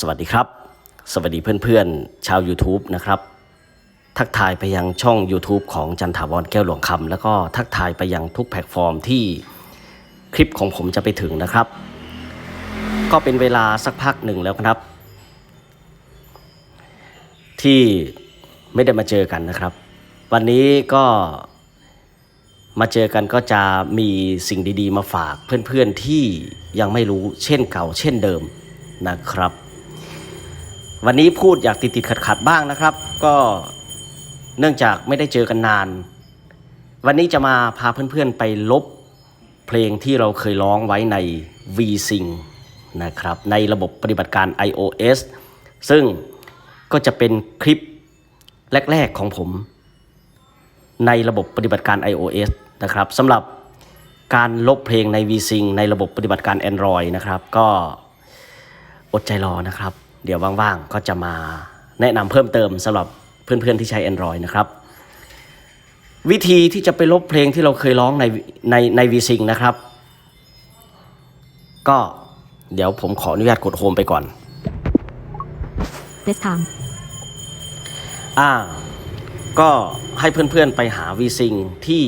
สวัสดีครับ สวัสดีเพื่อนๆ ชาว YouTube นะครับ ทักทายไปยังช่อง YouTube ของจันทาวรแก้วหลวงคำแล้วก็ทักทายไปยังทุกแพลตฟอร์มที่คลิปของผมจะไปถึงนะครับ ก็เป็นเวลาสักพักหนึ่งแล้วครับ ที่ไม่ได้มาเจอกันนะครับ วันนี้ก็มาเจอกันก็จะมีสิ่งดีๆ มาฝากเพื่อนๆที่ยังไม่รู้เช่นเก่าเช่นเดิมนะครับ วันนี้พูดอยากติดติดขัดขัดบ้างนะครับ ก็เนื่องจากไม่ได้เจอกันนาน วันนี้จะมาพาเพื่อนๆไปลบเพลงที่เราเคยร้องไว้ใน VSync นะครับ ในระบบปฏิบัติการ iOS ซึ่งก็จะเป็นคลิปแรก ๆ ของผม ในระบบปฏิบัติการ iOS นะครับสำหรับการลบเพลงใน VSync ในระบบปฏิบัติการ Android นะครับ ก็อดใจรอนะครับ เดี๋ยวว่างๆ ก็จะมาแนะนำเพิ่มเติมสำหรับเพื่อนๆที่ใช้ Android นะครับ วิธีที่จะไปลบเพลงที่เราเคยร้องในในใน VSync นะครับ ก็เดี๋ยวผมขออนุญาตกดโฮมไปก่อน This time. อ่า ก็ให้เพื่อนๆไปหา VSync ที่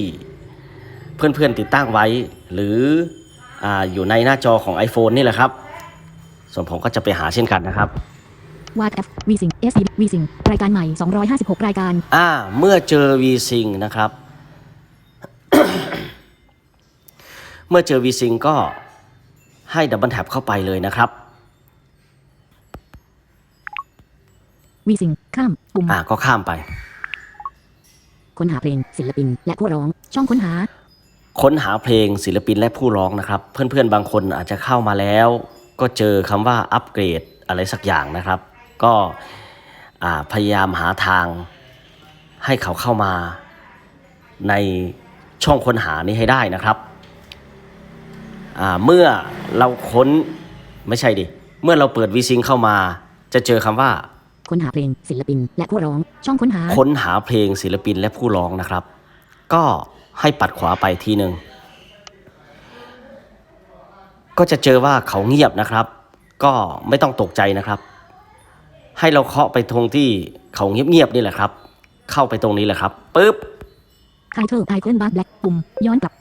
เพื่อนๆติดตั้งไว้ หรืออ่าอยู่ในหน้าจอของ iPhone นี่แหละครับ ส่วนผมก็จะไปหาเช่นกันนะครับ What F VSync S D VSync รายการใหม่ 256 รายการ อ่า เมื่อเจอ VSync นะครับ เมื่อเจอ VSync ก็ให้ดับเบิลแท็บเข้าไปเลยนะครับ VSync ข้ามปุ่มอ่าก็ข้ามไป ค้นหาเพลงศิลปิน และผู้ร้อง ช่องค้นหา ค้นหาเพลงศิลปินและผู้ร้องนะครับ เพื่อนๆบางคนอาจจะเข้ามาแล้ว ก็เจอคำว่าอัปเกรดอะไรสักอย่างนะครับ ก็อ่าพยายามหาทางให้เขาเข้ามาในช่องค้นหานี้ให้ได้นะครับอ่าเมื่อเราค้นไม่ใช่ดิ เมื่อเราเปิดวีซิงเข้ามาจะเจอคำว่า ค้นหาเพลงศิลปิน และผู้ร้อง ช่องค้นหา ค้นหาเพลงศิลปินและผู้ร้องนะครับ ก็ให้ปัดขวาไปทีหนึ่ง ก็จะเจอว่าเขาเงียบนะครับ ก็ไม่ต้องตกใจนะครับ ให้เราเคาะไปตรงที่เขาเงียบๆนี่แหละครับ เข้าไปตรงนี้แหละครับปึ๊บ Title Icon Bar Black ปุ่มย้อนกลับ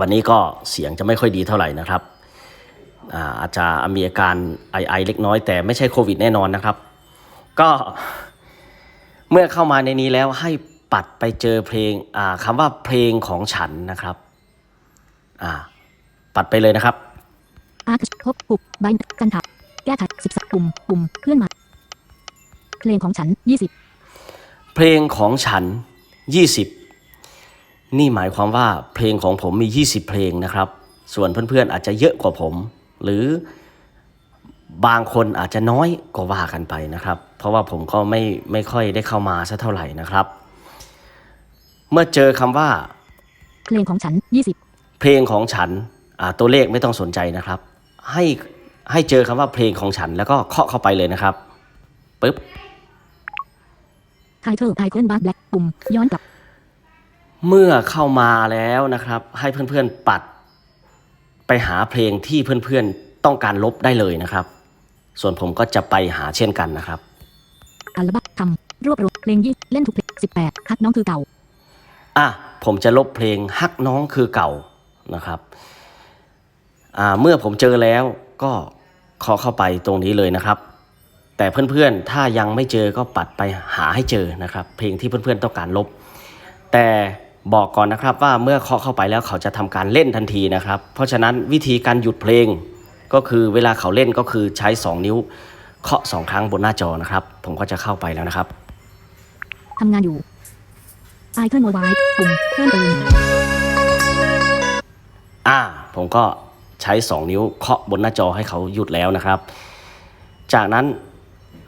วันนี้ก็เสียงจะไม่ค่อยดีเท่าไหร่นะครับอาอาจจะมีอาการไอไอเล็กน้อยแต่ไม่ใช่โควิดแน่นอนนะครับ ก็เมื่อเข้ามาในนี้แล้วให้ปัดไปเจอเพลงอ่าคำว่าเพลงของฉันนะครับ อ่า ปัดไปเลยนะครับ Arc พบปุบใบกันถับแก้ไข13ปุ่มปุ่มเพื่อนมาเพลงของฉัน20เพลงของฉัน20นี่หมายความว่าเพลงของผมมี 20 เพลงนะครับ ส่วนเพื่อนๆอาจจะเยอะกว่าผม หรือบางคนอาจจะน้อยก็ว่ากันไปนะครับ เพราะว่าผมก็ไม่ไม่ค่อยได้เข้ามาสักเท่าไหร่นะครับ เมื่อเจอคำว่า เพลงของฉัน 20 เพลงของฉันอ่า ตัวเลขไม่ต้องสนใจนะครับ ให้ให้เจอคำว่าเพลงของฉันแล้วก็เคาะเข้าไปเลยนะครับปึ๊บ Title Icon Bar Black ปุ่มย้อนกลับ เมื่อเข้ามาแล้วนะครับ ให้เพื่อนๆปัด ไปหาเพลงที่เพื่อนๆต้องการลบได้เลยนะครับ ส่วนผมก็จะไปหาเช่นกันนะครับอัลบั้มคำรวบรวมเพลงยี่เล่นทุกเพลง18ฮักน้องคือเก่า อะผมจะลบเพลงฮักน้องคือเก่านะครับอ่า เมื่อผมเจอแล้วก็ขอเข้าไปตรงนี้เลยนะครับ แต่เพื่อนๆถ้ายังไม่เจอก็ปัดไปหาให้เจอนะครับ เพลงที่เพื่อนๆต้องการลบ แต่บอกก่อนนะครับว่าเมื่อเคาะเข้าไปแล้วเขาจะทำการเล่นทันทีนะครับ เพราะฉะนั้นวิธีการหยุดเพลงก็คือเวลาเขาเล่นก็คือใช้ 2 นิ้วเคาะ 2 ครั้งบนหน้าจอนะครับ ผมก็จะเข้าไปแล้วนะครับทำงานอยู่ Icon Mobile ปุ่มเพิ่มเติมอ่า ผมก็ ใช้ 2 นิ้วเคาะบนหน้าจอให้เขาหยุดแล้วนะครับ จากนั้น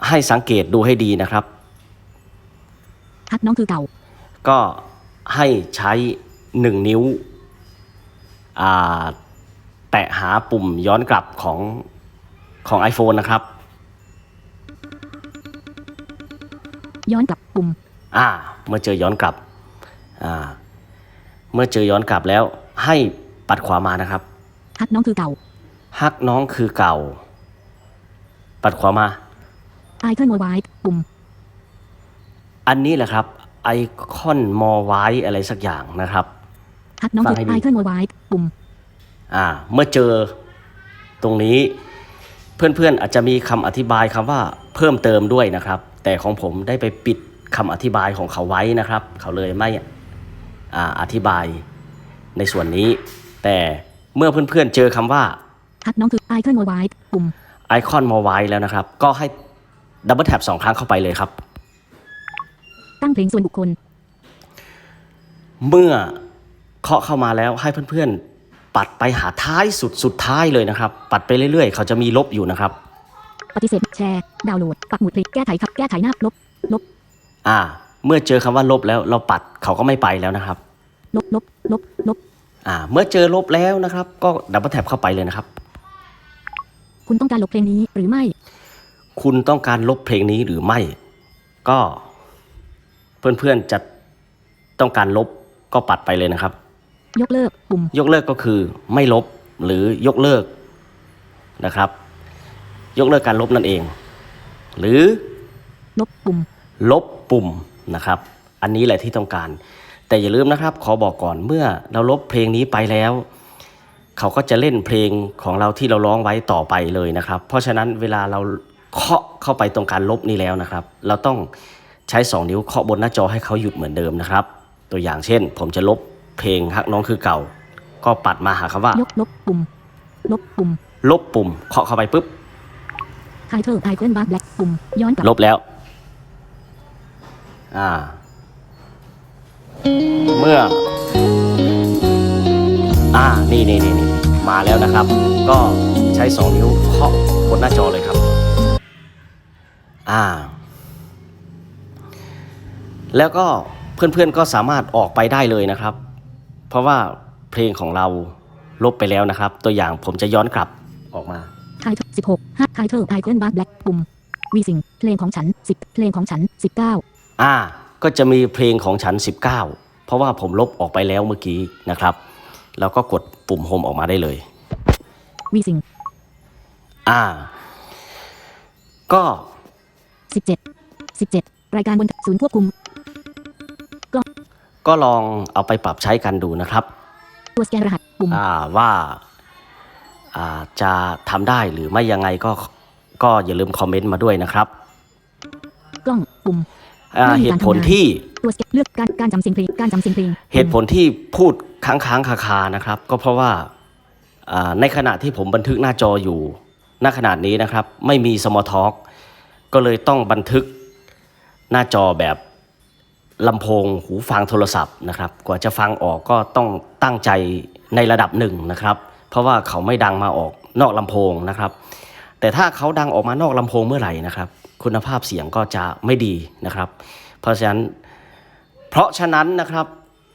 ให้สังเกตดูให้ดีนะครับฮักน้องคือเก่า ก็ให้ใช้ 1 นิ้วอ่าแตะหาปุ่มย้อนกลับของของ iPhone นะครับ ย้อนกลับปุ่มอ่า เมื่อเจอย้อนกลับอ่าเมื่อเจอย้อนกลับแล้วให้ปัดขวามานะครับ ฮักน้องคือเก่า ฮักน้องคือเก่า ปัดขวามาไอคอนโมบายปุ่ม อันนี้แหละครับไอคอนมอไว้อะไรสักอย่างนะครับฮักน้องฟัจุงดให้ดีไอคอนโมบายปุ่ม อ่า เมื่อเจอตรงนี้เพื่อนๆอาจจะมีคำอธิบายคำว่าเพิ่มเติมด้วยนะครับ แต่ของผมได้ไปปิดคำอธิบายของเขาไว้นะครับ เขาเลยไม่อ่าอธิบายในส่วนนี้ แต่ เมื่อเพื่อนๆเจอคำว่าฮักน้องคือไอคอนโมบายปุ่มไอคอนมาไว้แล้วนะครับ ก็ให้ดับเบิลแท็บสองครั้งเข้าไปเลยครับ ตั้งเพลงส่วนบุคคล เมื่อเคาะเข้ามาแล้วให้เพื่อนๆ ปัดไปหาท้ายสุดสุดท้ายเลยนะครับ ปัดไปเรื่อยๆ เขาจะมีลบอยู่นะครับ ปฏิเสธแชร์ ดาวน์โหลด ปักหมุดเพลงแก้ไขครับแก้ไขหน้าลบลบ อ่า เมื่อเจอคำว่าลบแล้วเราปัดเขาก็ไม่ไปแล้วนะครับ ลบลบลบลบ อ่าเมื่อเจอลบแล้วนะครับ ก็ดับเบิลแท็บเข้าไปเลยนะครับ คุณต้องการลบเพลงนี้หรือไม่ คุณต้องการลบเพลงนี้หรือไม่ ก็เพื่อนๆจะต้องการลบก็ปัดไปเลยนะครับ ยกเลิกปุ่มยกเลิกก็คือไม่ลบหรือยกเลิกนะครับ ยกเลิกการลบนั่นเอง หรือลบปุ่มลบปุ่มนะครับ อันนี้แหละที่ต้องการ แต่อย่าลืมนะครับ ขอบอกก่อนเมื่อเราลบเพลงนี้ไปแล้ว เขาก็จะเล่นเพลงของเราที่เราร้องไว้ต่อไปเลยนะครับ เพราะฉะนั้นเวลาเราเคาะเข้าไปตรงการลบนี้แล้วนะครับ เราต้องใช้ 2 นิ้วเคาะบนหน้าจอให้เขาหยุดเหมือนเดิมนะครับ ตัวอย่างเช่น ผมจะลบเพลงฮักน้องคือเก่า ก็ปัดมาหาคำว่ายกลบปุ่ม ลบปุ่ม ลบปุ่มเคาะเข้าไปปุ๊บไทเทลไอคอนบาร์แบล็กปุ่มย้อนกลับลบแล้ว อ่า เมื่อ อ่า นี่นี่นี่นี่มาแล้วนะครับ ก็ใช้สองนิ้วเคาะบนหน้าจอเลยครับ อ่า แล้วก็เพื่อนๆก็สามารถออกไปได้เลยนะครับ เพราะว่าเพลงของเราลบไปแล้วนะครับ ตัวอย่างผมจะย้อนกลับออกมาไทเทลสิบหกห้าไทเทลไอคอนบาร์แบล็กปุ่มวีสิงเพลงของฉันสิบเพลงของฉันสิบเก้าอ่า ก็จะมีเพลงของฉัน 19 เพราะว่าผมลบออกไปแล้วเมื่อกี้นะครับแล้วก็กดปุ่มโฮมออกมาได้เลยวีสิงอ่า ก็สิบเจ็ดสิบเจ็ดรายการบนศูนย์ควบคุมก็ลองเอาไปปรับใช้กันดูนะครับตัวสแกนรหัสปุ่มอ่าว่าอ่าจะทำได้หรือไม่ยังไงก็ก็อย่าลืมคอมเมนต์มาด้วยนะครับ กล้องปุ่มอ่าไม่มี เหการตุผลทำงานที่ตัวสแกนเลือกการการจำเสียงเพลงการจำเสียงเพลงเหตุผลที่พูดค้างค้างคาคาๆนะครับ ก็เพราะว่าอ่าในขณะที่ผมบันทึกหน้าจออยู่ณขนาดนี้นะครับ ไม่มีสมอทอกก็เลยต้องบันทึกหน้าจอแบบลำโพงหูฟังโทรศัพท์นะครับ กว่าจะฟังออกก็ต้องตั้งใจในระดับหนึ่งนะครับ เพราะว่าเขาไม่ดังมาออกนอกลำโพงนะครับ แต่ถ้าเขาดังออกมานอกลำโพงเมื่อไหร่นะครับ คุณภาพเสียงก็จะไม่ดีนะครับ เพราะฉะนั้น เพราะฉะนั้นนะครับ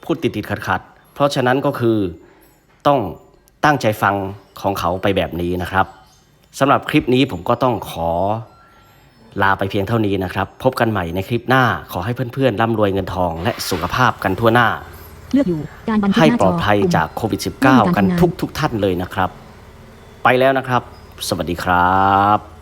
พูดติดติดขัดขัดๆเพราะฉะนั้นก็คือต้องตั้งใจฟังของเขาไปแบบนี้นะครับสำหรับคลิปนี้ผมก็ต้องขอลาไปเพียงเท่านี้นะครับ พบกันใหม่ในคลิปหน้าขอให้เพื่อนๆร่ำรวยเงินทอง และสุขภาพกันทั่วหน้าเลือกอยู่การบันทึกให้หน้าปจลออดภัยปุ่มจากโควิดไม่มีการ -19 กันทำงานทุกทุกๆท่านเลยนะครับ ไปแล้วนะครับ สวัสดีครับ